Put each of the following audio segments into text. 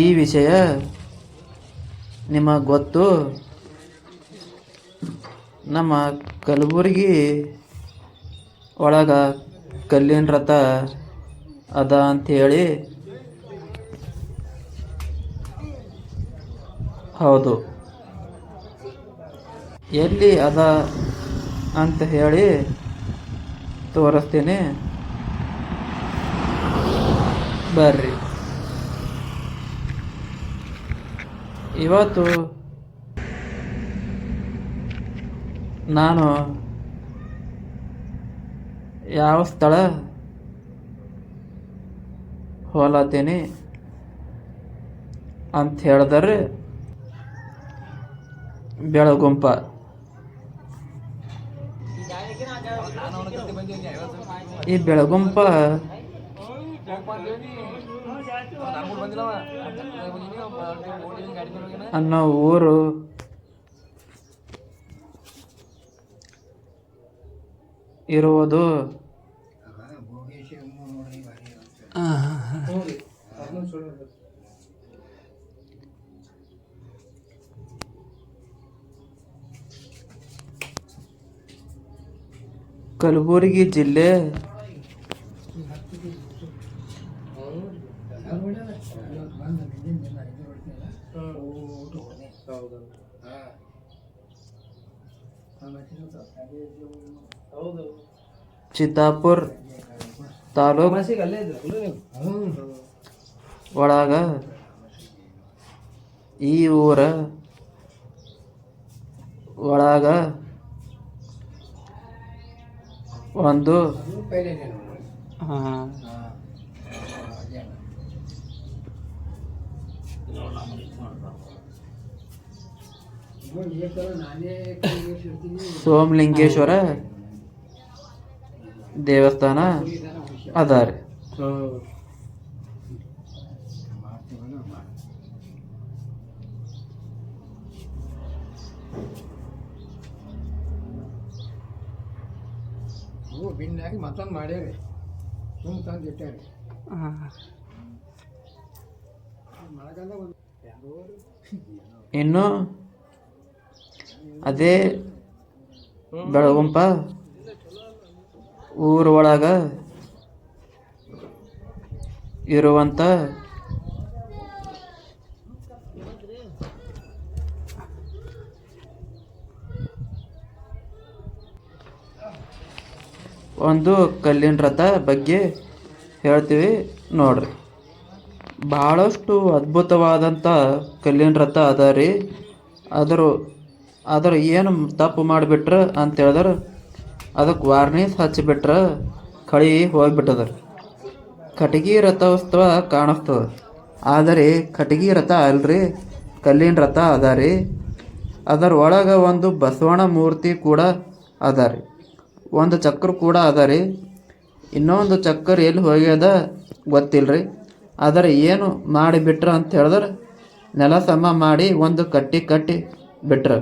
ಈ ವಿಷಯ ನಿಮಗೆ ಗೊತ್ತು? ನಮ್ಮ ಕಲಬುರ್ಗಿ ಒಳಗೆ ಕಲ್ಲಿನ ರಥ ಅದ ಅಂಥೇಳಿ ಹೌದು. ಎಲ್ಲಿ ಅದ ಅಂತ ಹೇಳಿ ತೋರಿಸ್ತೀನಿ. ಬರ್ರಿ. ಇವತ್ತು ನಾನು ಯಾವ ಸ್ಥಳ ಹೋಲತ್ತೀನಿ ಅಂತ ಹೇಳಿದ್ರೆ ಬೆಳಗುಂಪ. ಈ ಬೆಳಗುಂಪ ಅನ್ನೋ ಊರು. ಇರುವುದು? ಕಲಬುರಗಿ ಜಿಲ್ಲೆ ಚಿತ್ತಾಪುರ್ ತಾಲೂಕ್ ಒಳಗ ಈ ಊರ ಒಳಗ ಒಂದು ಸೋಮಲಿಂಗೇಶ್ವರ ದೇವಸ್ಥಾನ ಅದ ರೀ ಮತ್ತೊಂದು ಮಾಡ್ಯಾರಿ ಸುಮ್ ತಂದು ಇಟ್ಟಾರಿ ಇನ್ನು ಅದೇ ಬೆಳಗುಂಪ ಊರ ಒಳಗ ಇರುವಂಥ ಒಂದು ಕಲ್ಲಿನ ರಥ ಬಗ್ಗೆ ಹೇಳ್ತೀವಿ ನೋಡ್ರಿ. ಭಾಳಷ್ಟು ಅದ್ಭುತವಾದಂಥ ಕಲ್ಲಿನ ರಥ ಅದ ರೀ. ಅದ್ರ ಅದ್ರ ಏನು ತಪ್ಪು ಮಾಡಿಬಿಟ್ರ ಅಂತ ಹೇಳಿದ್ರೆ. ಅದಕ್ಕೆ ವಾರ್ನಿಸ್ ಹಚ್ಚಿಬಿಟ್ರೆ. ಕಳಿ ಹೋಗ್ಬಿಟ್ಟದ. ಕಟಗಿ ರಥೋತ್ಸವ ಕಾಣಿಸ್ತದ ಆದರೆ ಕಟಗಿ ರಥ ಅಲ್ರಿ? ಕಲ್ಲಿನ ರಥ ಅದ ರೀ? ಅದರ ಒಳಗೆ ಒಂದು ಬಸವಣ್ಣ ಮೂರ್ತಿ ಕೂಡ ಅದ ಒಂದು ಚಕ್ರ ಕೂಡ ಅದ ಇನ್ನೊಂದು ಚಕ್ರ ಎಲ್ಲಿ ಹೋಗ್ಯದ ಗೊತ್ತಿಲ್ಲ ರೀ ಆದರೆ ಏನು ಮಾಡಿಬಿಟ್ರ ಅಂತ ಹೇಳಿದ್ರೆ. ನೆಲ ಸಮ ಮಾಡಿ ಒಂದು ಕಟ್ಟಿ ಕಟ್ಟಿ ಬಿಟ್ರ.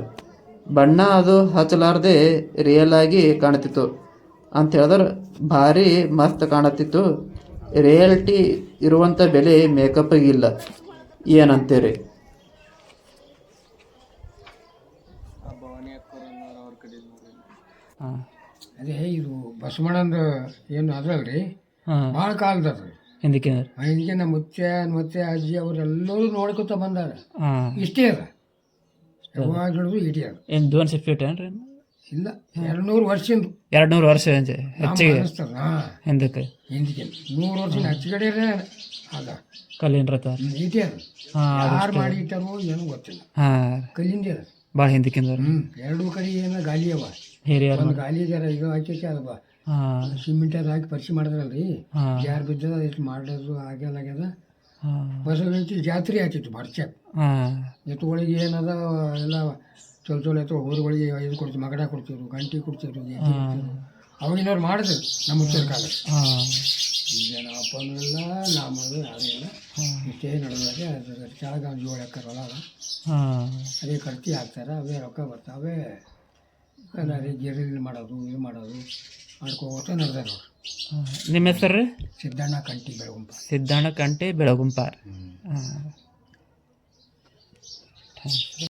ಬಣ್ಣ ಅದು ಹಚ್ಚಲಾರ್ದೆ ರಿಯಲ್ ಆಗಿ ಕಾಣ್ತಿತ್ತು ಅಂತ ಹೇಳಿದ್ರೆ ಭಾರಿ ಮಸ್ತ್ ಕಾಣತ್ತಿತ್ತು. ರಿಯಾಲಿಟಿ ಇರುವಂಥ ಬೆಲೆ ಮೇಕಪ್ಪಿಗಿಲ್ಲ ಏನಂತೀರಿ? ಹಾಂ. ಅದೇ ಇದು ಬಸವಣ್ಣಂದ ಏನು ಅದಲ್ರಿ ಹಾಂ. ಭಾಳ ಕಾಲದ ಹಿಂದಕ್ಕೆ ಹಿಂದಕ್ಕೆ ನಮ್ಮ ಮುತ್ತೆ ಮತ್ತೆ ಅಜ್ಜಿ ಅವರೆಲ್ಲರೂ ನೋಡ್ಕೊತ ಬಂದಾರ. ಇಷ್ಟೇ ಅದ. ಯಾವಾಗ ಹಿಡಿದು ಇಟೇ ಅದ ಏನು ದೋನ್ ಫೀಟ್ ಏನ್ರಿ? ಇಲ್ಲ ಎರಡು ನೂರು ವರ್ಷದಿಂದ. ಎರಡು ನೂರು ವರ್ಷ ಅಂಚೆ ಹೆಚ್ಚಿಗೆ. ಅನಿಸ್ತದ ಹಿಂದಕ್ಕೆ. ಹಿಂದಕ್ಕೆ ನೂರು ವರ್ಷದ ಹೆಚ್ಚುಗಡೆ ಅದ ಕಲ್ಲಿನ ರಥ. ಇಟೇ ಅದು ಯಾರು ಮಾಡಿ ಇಟ್ಟಾರೋ ಏನೂ ಗೊತ್ತಿಲ್ಲ. ಹಾಂ. ಕಲ್ಲಿಂದ ಅದ ಭಾಳ ಹಿಂದಕ್ಕಿಂದ ಹ್ಞೂ ಎರಡು ಕಡೆ ಏನು ಗಾಲಿ ಅವ. ಹಿರಿಯರು. ಒಂದು ಗಾಲಿ ಜರ ಇದು ಹಾಕೈತಿ ಅದು ಬಾ. ಹಾಂ. ಸಿಮೆಂಟ್ ಅದು ಹಾಕಿ ಪರಿಚಯ ಮಾಡಿದ್ರಲ್ರಿ. ಹಾಂ. ಯಾರು ಬಿದ್ದದ ಎಷ್ಟು ಮಾಡೋದು ಆಗ್ಯಾಲಾಗ್ಯದ ಆಗ್ಯದ ಹಾಂ. ಬಸವಗಂಟಿ ಜಾತ್ರೆ ಆಗ್ತಿತ್ತು ಬರ್ಚೆ ಎತ್ತುಗಳಿಗೆ ಏನದ ಎಲ್ಲ ಚೊಲ್ ಚೊಲೋ ಎತ್ತು ಊರುಗಳಿಗೆ ಇದು ಕೊಡ್ತೀವಿ ಮಗಡ ಕೊಡ್ತಿದ್ರು ಗಂಟಿ ಕೊಡ್ತಿದ್ರು. ಅವಾಗಿನವ್ರು ಮಾಡಿದ್ರು ನಮ್ಮ ಉತ್ತರ ಕಾಲ ಈಗ ನಮ್ಮ ಅಪ್ಪನೂ ಇಲ್ಲ. ನಮ್ಮದು ಅದೆಲ್ಲ ಇಷ್ಟೇ ನಡೆದಾಗೆ ಕೆಳಗೆ ಒಂದು ಜೋಳ ಎಕರೆ ಹೊಲ ಅದ ಅದೇ ಖರ್ಚಿ ಹಾಕ್ತಾರೆ ಅವೇ ರೊಕ್ಕ ಬರ್ತಾವೆ. ಅದೇ ಗಿರಿಲಿ ಮಾಡೋದು ಇದು ಮಾಡೋದು. ಮಾಡ್ಕೋತ ನಡೆದ ನೋಡ್ರಿ ನಿಮ್ಮ ಹೆಸರು? ರೀ ಸಿದ್ದಣ್ಣ ಕಂಟಿ ಬೆಳಗುಂಪ. ಸಿದ್ದಣ್ಣ ಕಂಟಿ ಬೆಳಗುಂಪ. ಹಾಂ.